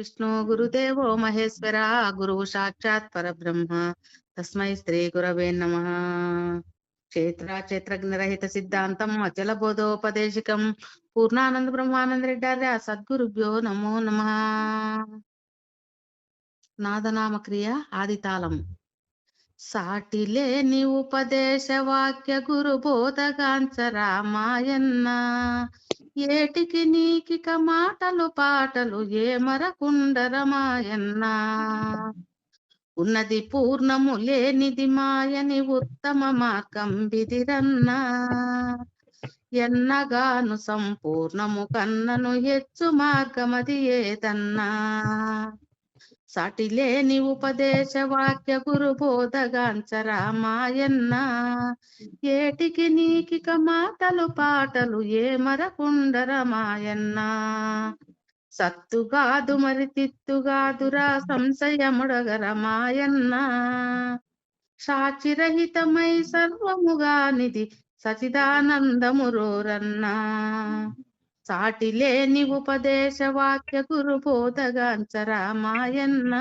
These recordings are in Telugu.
విష్ణు గురుదేవో మహేశ్వర గురువు సాక్షాత్ పరబ్రహ్మ తస్మై శ్రీ గురవే నమ క్షేత్ర క్షేత్రజ్ఞరహిత సిద్ధాంతం అచల బోధోపదేశికం పూర్ణానంద బ్రహ్మానంద రెడ్డార్య సద్గురుభ్యో నమో నమ నాదనామ క్రియ ఆదితాళం సాటిలే నీ ఉపదేశ వాక్య గురు బోధగాంచ రామాయన్న ఏటికి నీకిక మాటలు పాటలు ఏ మరకుండరమాయన్న ఉన్నది పూర్ణము లేనిది మాయని ఉత్తమ మార్గం విదిరన్నా ఎన్నగాను సంపూర్ణము కన్నను హెచ్చు మార్గమది ఏదన్నా? సాటిలేని ఉపదేశ వాక్య గురు బోధగాంచ ఏటికి నీకిక మాటలు పాటలు ఏ మరకుండరమాయన్న సత్తుగాదు మరి తిత్తుగాదురా సంశయముడగరమాయన్న సాక్షిరహితమై సర్వముగానిది సచిదానందము రోరన్నా లేని ఉపదేశ వాక్య గురు బోధగాంచ రామాయన్న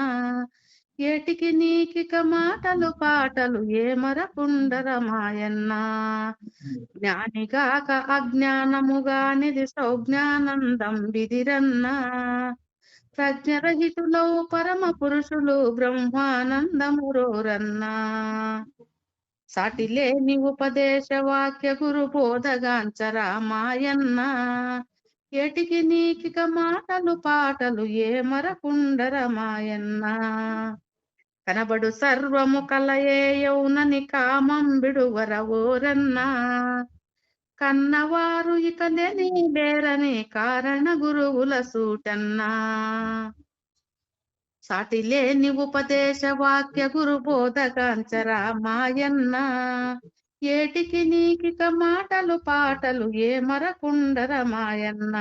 ఏటికి నీకిక మాటలు పాటలు ఏ మరకుండరమాయన్న జ్ఞానిగాక అజ్ఞానముగానిది సౌజ్ఞానందం విదిరన్నా ప్రజ్ఞరహితులో పరమ పురుషులు బ్రహ్మానందమురోరన్నా. సాటి లేని ఉపదేశ వాక్య గురు బోధగాంచ రామాయన్న ఎటికి నీకిక మాటలు పాటలు ఏమరకుండరమాయన్న కనబడు సర్వము కలయేయౌనని కామం బిడువరవోరన్నా కన్నవారు ఇక లేని కారణ గురువుల సూటన్నా? సాటిలేని ఉపదేశ వాక్య గురు బోధగాంచ రామాయన్న ఏటికి నీకిక మాటలు పాటలు ఏ మరకుండరమాయన్న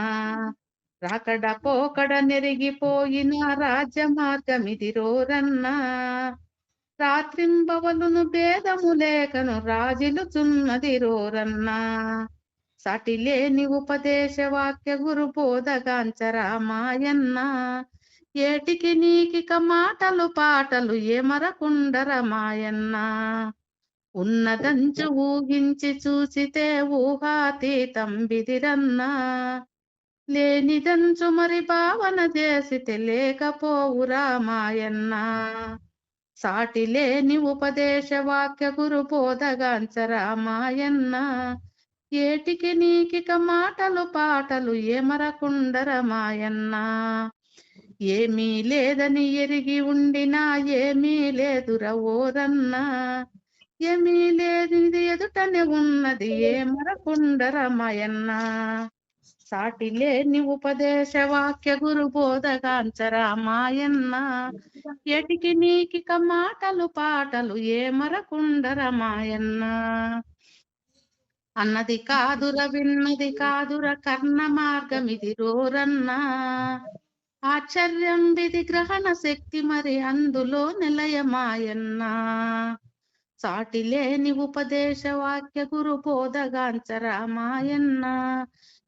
రాకడ పోకడ నెరిగిపోయిన రాజ్య మార్గమిది రోరన్నా. రాత్రింబవలును భేదము లేకను రాజులు చున్నది రోరన్నా. సాటి లేని ఉపదేశ వాక్య గురు బోధగాంచరామాయన్న ఏటికి నీకిక మాటలు పాటలు ఏమరకుండరమాయన్నా ఉన్నదంచు ఊహించి చూసితే ఊహాతీతం బిదిరన్నా లేనిదంచు మరి భావన చేసితే లేకపోవురా మాయన్నా. సాటి లేని ఉపదేశ వాక్య గురు బోధగాంచరా మాయన్నా. ఏటికి నీకిక మాటలు పాటలు ఏమరకుండరమాయన్న ఏమీ లేదని ఎరిగి ఉండినా ఏమీ లేదురా ఓరన్నా. ఏమీ లేనిది ఎదుటనే ఉన్నది ఏమరకుండరమాయన్న సాటి లేని ఉపదేశ వాక్య గురు బోధగాంచ రామాయన్న ఎటికి నీకిక మాటలు పాటలు ఏ ఏమరకుండరమాయన్న అన్నది కాదుర విన్నది కాదుర కర్ణ మార్గమిది రోరన్నా? ఆశ్చర్యం విధి గ్రహణ శక్తి మరి అందులో నిలయమాయన్నా సాటిలేని ఉపదేశ వాక్య గురు బోధగాంచ రామాయన్న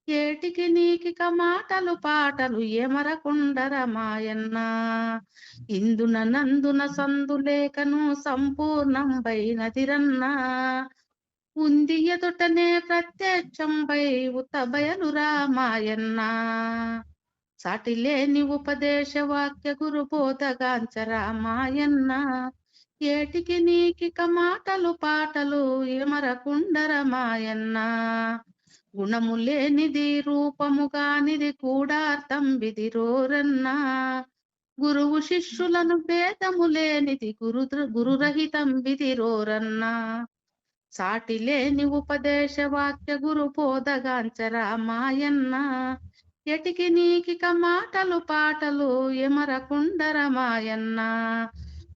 ఏటికి నీకిక మాటలు పాటలు ఏమరకుండరమాయన్న ఇందున నందున సందులేకను సంపూర్ణంబైనదిరన్నా. ఉంది ఎదుటనే ప్రత్యక్షంపై ఉత బయలు రామాయన్న. సాటిలేని ఉపదేశ వాక్య గురు బోధగాంచ రామాయన్న ఏటికి నీకిక మాటలు పాటలు ఏమరకుండరమాయన్న గుణము లేనిది రూపము కానిది కూడా అర్థం విధిరోరన్నా గురువు శిష్యులను భేదము లేనిది గురు గురురహితం విధిరోరన్నా సాటి లేని ఉపదేశ వాక్య గురు బోధగాంచరా మాయన్నా? ఎటికి నీకిక మాటలు పాటలు ఎమరకుండరమాయన్న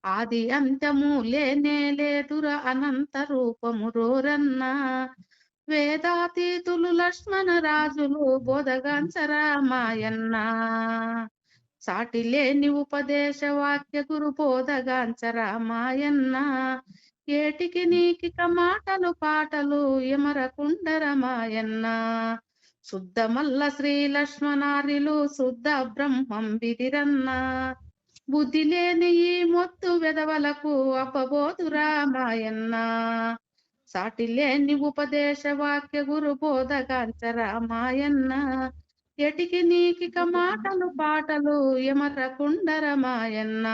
ఆది అంత్యము లేనే లేదుర అనంత రూపము రోరన్నా. వేదాతీతులు లక్ష్మణ రాజులు బోధగాంచరామాయన్న సాటి లేని ఉపదేశ వాక్య గురు బోధగాంచరామాయన్న ఏటికి నీకిక మాటలు పాటలు ఎమరకుండరమాయన్న శుద్ధమల్ల శ్రీ లక్ష్మణారిలు శుద్ధ బ్రహ్మం బిదిరన్నా బుద్ధి లేని ఈ మొత్తు వెదవలకు అపబోధు రామాయన్న సాటి లేని ఉపదేశ వాక్య గురు బోధగాంచ రామాయన్న ఎటికి నీకిక మాటలు పాటలు ఎమరకుండ రమాయన్న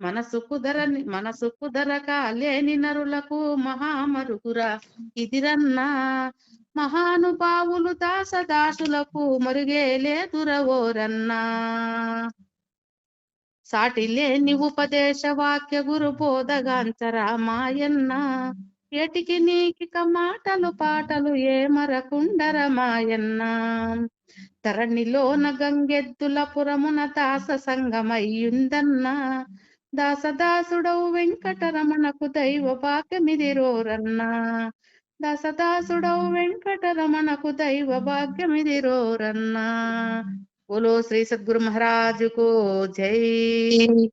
మనసు కుదరని మనసు కుదరక లేని నరులకు మహామరుగురా ఇదిరన్నా. మహానుభావులు దాసదాసులకు మరుగే లేదురవోరన్నా సాటిలే నివుపదేశ ఉపదేశ వాక్య గురు బోధగాంచ రామాయన్న. ఎటికి నీకిక మాటలు పాటలు ఏమరకుండరమాయన్న ధరణిలోన గంగెద్దుల పురమున దాస సంగమయ్యుందన్నా. దాసదాసుడవు వెంకటరమణకు దైవ భాగ్యమిదిరోరన్నా దాసదాసుడవు వెంకటరమణకు దైవ భాగ్యమిదిరోరన్నా बोलो श्री सदगुरु महाराज को जय।